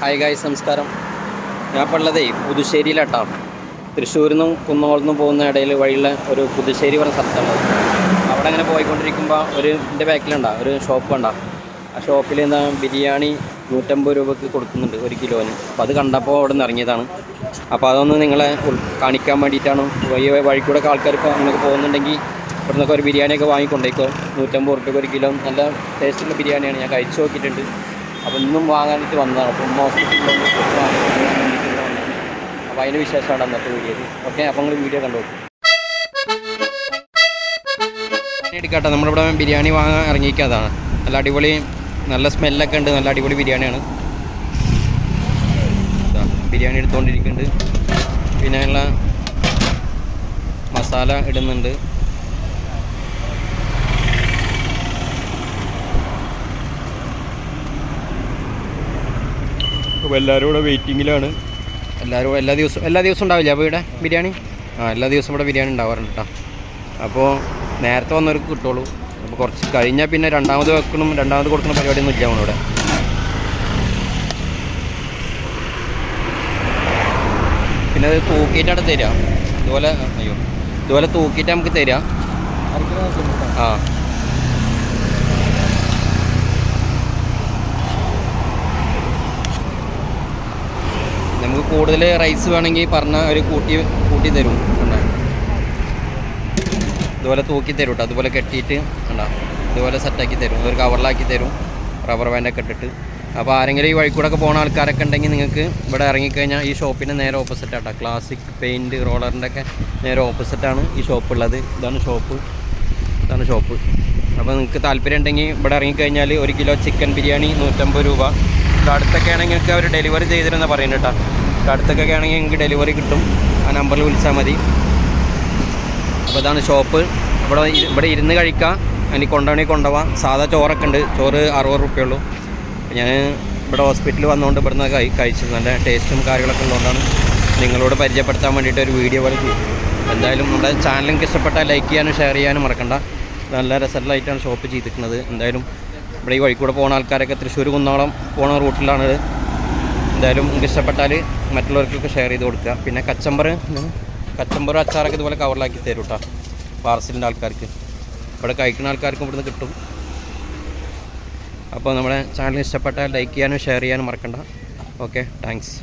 Hi guys നമസ്കാരം. ഞാൻ ഇപ്പോൾ ഉള്ളതേ തൃശ്ശൂരിൽ നിന്നും കുന്നോളിൽ നിന്നും പോകുന്ന ഇടയിൽ വഴിയുള്ള ഒരു പുതുശ്ശേരി പറഞ്ഞ സ്ഥലത്തുള്ളത് അവിടെ അങ്ങനെ പോയിക്കൊണ്ടിരിക്കുമ്പോൾ ഒരു എന്റെ ബാക്കിലുണ്ടാ ഒരു ഷോപ്പ് ഉണ്ടാ ആ ഷോപ്പിൽ എന്താ ബിരിയാണി നൂറ്റമ്പത് രൂപക്ക് കൊടുക്കുന്നുണ്ട് ഒരു കിലോന്. അപ്പോൾ അത് കണ്ടപ്പോൾ അവിടെ നിന്ന് ഇറങ്ങിയതാണ്. അപ്പോൾ അതൊന്ന് നിങ്ങളെ കാണിക്കാൻ വേണ്ടിയിട്ടാണ്. വഴി വഴി കൂടെ ആൾക്കാർ ഇപ്പോൾ അങ്ങനെയൊക്കെ പോകുന്നുണ്ടെങ്കിൽ ഇവിടെ നിന്നൊക്കെ ഒരു ബിരിയാണിയൊക്കെ വാങ്ങിക്കൊണ്ടേക്കോ. നൂറ്റമ്പത് ഉറുപ്പ്യക്ക് ഒരു കിലോ. നല്ല ടേസ്റ്റുള്ള ബിരിയാണിയാണ്. ഞാൻ കഴിച്ചു നോക്കിയിട്ടുണ്ട്. അപ്പോൾ ഇന്നും വാങ്ങാനായിട്ട് വന്നതാണ്. അപ്പം ഹോസ്പിറ്റലിൽ അപ്പോൾ അതിന്റെ വിശേഷമാണ് അന്നത്തെ വീഡിയോ ഓക്കെ അപ്പോൾ നിങ്ങൾ വീഡിയോ കണ്ടു എടുക്കട്ടെ. നമ്മളിവിടെ ബിരിയാണി വാങ്ങാൻ ഇറങ്ങിക്കാതാണ് നല്ല അടിപൊളി നല്ല സ്മെല്ലൊക്കെ ഉണ്ട്. നല്ല അടിപൊളി ബിരിയാണിയാണ്. ബിരിയാണി എടുത്തുകൊണ്ടിരിക്കുന്നുണ്ട് പിന്നെ ഉള്ള മസാല ഇടുന്നുണ്ട്. അപ്പോൾ എല്ലാവരും ഇവിടെ വെയിറ്റിങ്ങിലാണ് എല്ലാവരും എല്ലാ ദിവസവും എല്ലാ ദിവസവും ഉണ്ടാവില്ല അപ്പോൾ ഇവിടെ ബിരിയാണി? ആ എല്ലാ ദിവസവും ഇവിടെ ബിരിയാണി ഉണ്ടാവാറുണ്ട് കേട്ടോ അപ്പോൾ നേരത്തെ വന്നവർക്ക് കിട്ടുള്ളൂ. അപ്പോൾ കുറച്ച് കഴിഞ്ഞാൽ പിന്നെ രണ്ടാമത് വെക്കണം രണ്ടാമത് കൊടുക്കുന്ന പരിപാടിയൊന്നും ഇല്ല നമ്മളിവിടെ. പിന്നെ അത് തൂക്കിയിട്ടാണ് തരിക ഇതുപോലെ അയ്യോ ഇതുപോലെ തൂക്കിയിട്ട് നമുക്ക് തരിക ആ നമുക്ക് കൂടുതൽ റൈസ് വേണമെങ്കിൽ പറഞ്ഞ ഒരു കൂട്ടി കൂട്ടി തരും കണ്ടോ? ഇതുപോലെ തൂക്കി തരും കേട്ടോ അതുപോലെ കെട്ടിയിട്ട് കണ്ടോ? ഇതുപോലെ സെറ്റാക്കി തരും. ഒരു കവറിലാക്കി തരും. റബ്ബർ ബാൻഡൊക്കെ ഇട്ടിട്ട്. അപ്പോൾ ആരെങ്കിലും ഈ വഴി കൂടെ ഒക്കെ പോകുന്ന ആൾക്കാരൊക്കെ ഉണ്ടെങ്കിൽ നിങ്ങൾക്ക് ഇവിടെ ഇറങ്ങിക്കഴിഞ്ഞാൽ ഈ ഷോപ്പിന് നേരെ ഓപ്പോസിറ്റ് ആട്ടോ. ക്ലാസിക് പെയിന്റ് റോളറിന്റെ ഒക്കെ നേരെ ഓപ്പോസിറ്റാണ് ഈ ഷോപ്പ് ഉള്ളത്. ഇതാണ് ഷോപ്പ് ഇതാണ് ഷോപ്പ് അപ്പോൾ നിങ്ങൾക്ക് താല്പര്യം ഉണ്ടെങ്കിൽ ഇവിടെ ഇറങ്ങിക്കഴിഞ്ഞാൽ ഒരു കിലോ ചിക്കൻ ബിരിയാണി നൂറ്റമ്പത് രൂപ. അടുത്തൊക്കെ ആണെങ്കിൽ അവർ ഡെലിവറി ചെയ്തിരുന്ന പറയുന്നത് കേട്ടോ. അടുത്തൊക്കെ ആണെങ്കിൽ നിങ്ങൾക്ക് ഡെലിവറി കിട്ടും. ആ നമ്പറിൽ വിളിച്ചാൽ മതി. അപ്പോൾ ഇതാണ് ഷോപ്പ് ഇവിടെ ഇവിടെ ഇരുന്ന് കഴിക്കാം. എനിക്ക് കൊണ്ടുപോകണമെങ്കിൽ കൊണ്ടുപോകാം സാധാ ചോറൊക്കെ ഉണ്ട്. ചോറ് അറുപത് റുപ്യുള്ളൂ ഞാൻ ഇവിടെ ഹോസ്പിറ്റലിൽ വന്നുകൊണ്ട് ഇവിടുന്ന് കഴി കഴിച്ചത് നല്ല ടേസ്റ്റും കാര്യങ്ങളൊക്കെ ഉള്ളതുകൊണ്ടാണ് നിങ്ങളോട് പരിചയപ്പെടുത്താൻ വേണ്ടിയിട്ട് ഒരു വീഡിയോ പോലെ എന്തായാലും നമ്മുടെ ചാനൽ നിങ്ങൾക്ക് ഇഷ്ടപ്പെട്ടാൽ ലൈക്ക് ചെയ്യാനും ഷെയർ ചെയ്യാനും മറക്കണ്ട. നല്ല രസമായിട്ടാണ് ഷോപ്പ് ചെയ്തിരിക്കുന്നത്. എന്തായാലും ഇവിടെ ഈ വഴിക്കൂടെ പോകുന്ന ആൾക്കാരൊക്കെ തൃശ്ശൂർ കുന്നോളം പോകുന്ന റൂട്ടിലാണ് എന്തായാലും നിങ്ങൾക്ക് ഇഷ്ടപ്പെട്ടാൽ മറ്റുള്ളവർക്കൊക്കെ ഷെയർ ചെയ്ത് കൊടുക്കുക. പിന്നെ കച്ചമ്പർ കച്ചമ്പറും അച്ചാറൊക്കെ ഇതുപോലെ കവറിലാക്കി തരും കേട്ടോ പാർസലിന്റെ ആൾക്കാർക്ക്. ഇവിടെ കഴിക്കുന്ന ആൾക്കാർക്കും ഇവിടുന്ന് കിട്ടും. അപ്പോൾ നമ്മുടെ ചാനൽ ഇഷ്ടപ്പെട്ടാൽ ലൈക്ക് ചെയ്യാനും ഷെയർ ചെയ്യാനും മറക്കണ്ട. Okay thanks